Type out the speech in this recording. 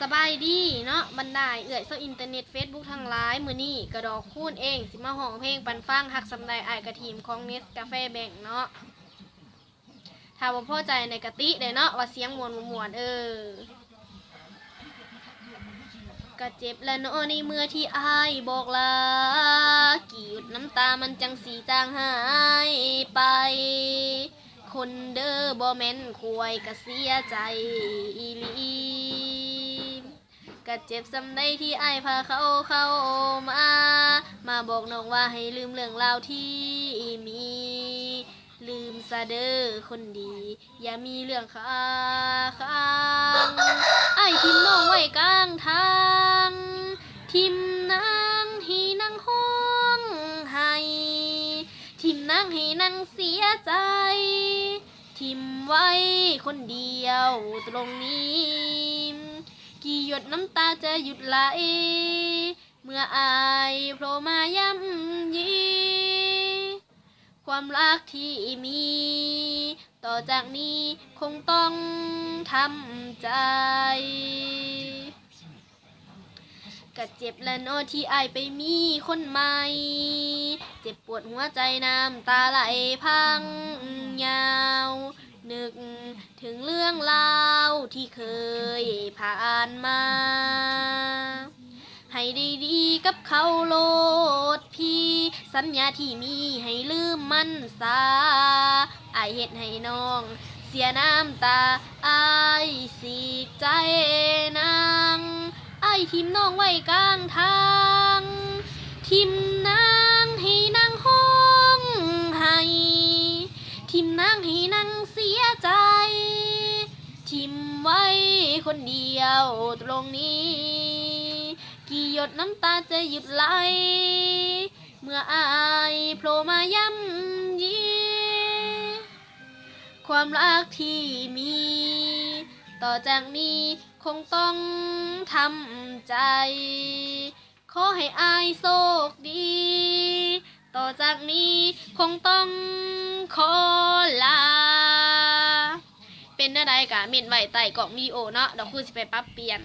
สบายดีเนาะบรรดาเอื่อยโซอินเทอร์เน็ตเฟซบุ๊กทั้งหลายมือนี่กระดอกคูนเอง สิมาห้องเพลงปันฟังหักสำไดไอายกระทีมของเนสกาแฟแบ่งเนาะถ้าบ่พอใจในกะติได้เนาะว่าเสียงมวนมวนเออกะเจ็บและเนาะในเมื่อที่อายบอกลากี่หยุดน้ำตามันจังสีจางหายไป คนเด้อบ่แม่นควยกะเสียใจอีลี กะเจ็บสำได้ที่ไอพาเขาเข้ามา มาบอกน้องว่าให้ลืมเรื่องราวที่มี ลืมซะเด้อคนดี อย่ามีเรื่องค้าค้างไอ้ทิมน้องไว้กลางทาง ทิมนางให้นางห้องให้ ทิมนางให้นางเสียใจ ทิมไว้คนเดียวตรงนี้ กี่หยดน้ำตาจะหยุดไหล เมื่ออายโผล่มาย้ำยีความรักที่มี ต่อจากนี้คงต้องทำใจกะเจ็บและเนอที่อายไปมีคนใหม่ เจ็บปวดหัวใจน้ำตาไหลพังยาว นึกถึงเรื่องราว ที่เคยผ่านมา ให้ได้ดีกับเขาโลดพี่ สัญญาที่มีให้ลืมมันซาอายเฮ็ดให้น้อง เสียน้ำตาอายสีใจนางอายทิมน้องไว้กลางทาง ทิมนางให้นางห้องให้ทิมนางให้นางเสียใจ ทิม คนเดียวตรงนี้ กี่หยดน้ำตาจะหยุดไหล เมื่ออายโผล่มาย้ำยีความรักที่มี ต่อจากนี้คงต้องทำใจ ขอให้อายโชคดี ต่อจากนี้คงต้องขอลา เป็นอะไรกะเม็นไว้ใต้กล่องวีดีโอเนาะเดี๋ยวครูสิไปปรับเปลี่ยน